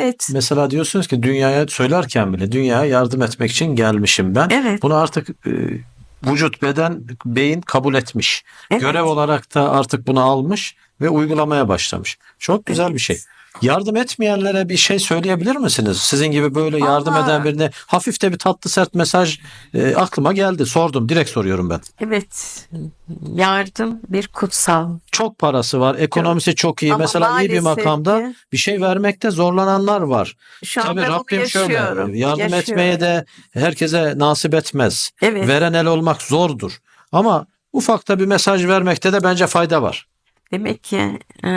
Evet. Mesela diyorsunuz ki dünyaya söylerken bile dünyaya yardım etmek için gelmişim ben. Evet. Bunu artık e, vücut, beden, beyin kabul etmiş. Evet. Görev olarak da artık bunu almış ve uygulamaya başlamış. Çok güzel Evet. bir şey. Yardım etmeyenlere bir şey söyleyebilir misiniz? Sizin gibi böyle yardım Vallahi- eden birine hafif de bir tatlı sert mesaj e, aklıma geldi. Sordum. Direkt soruyorum ben. Evet. Yardım bir kutsal. Çok parası var. Ekonomisi çok iyi. Ama Mesela iyi bir maalesef makamda ki bir şey vermekte zorlananlar var. Şu an Tabii ben onu Rabbim şöyle yaşıyorum. yardım Yaşıyorum. etmeye de herkese nasip etmez. Evet. Veren el olmak zordur. Ama ufakta bir mesaj vermekte de bence fayda var. Demek ki e,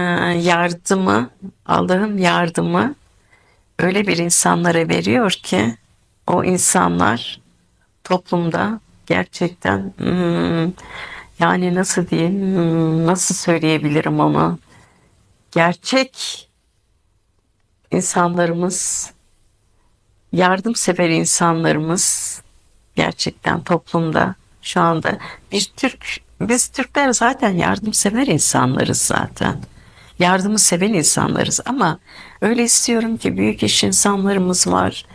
yardımı, Allah'ın yardımı öyle bir insanlara veriyor ki o insanlar toplumda gerçekten hmm, yani nasıl diyeyim, hmm, nasıl söyleyebilirim onu? Gerçek insanlarımız, yardımsever insanlarımız gerçekten toplumda şu anda bir Türk biz Türkler zaten yardımsever insanlarız zaten. Yardımı seven insanlarız ama öyle istiyorum ki büyük iş insanlarımız var.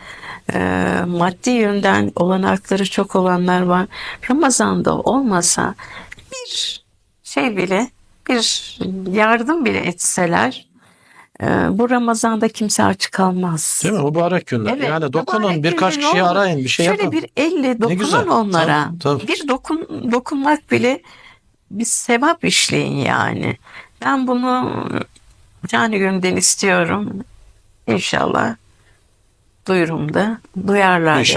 Ee, maddi yönden olanakları çok olanlar var. Ramazan'da olmasa bir şey bile bir yardım bile etseler e, bu Ramazan'da kimse aç kalmaz. Değil mi? Mübarek günler. Evet, yani dokunun birkaç kişiyi olur. arayın bir şey Şöyle yapın. bir elle dokunun güzel. onlara. Tabii, tabii. Bir dokun dokunmak bile bir sevap işleyin yani. Ben bunu canı gönülden istiyorum. İnşallah duyurumda duyarlar. İnşallah.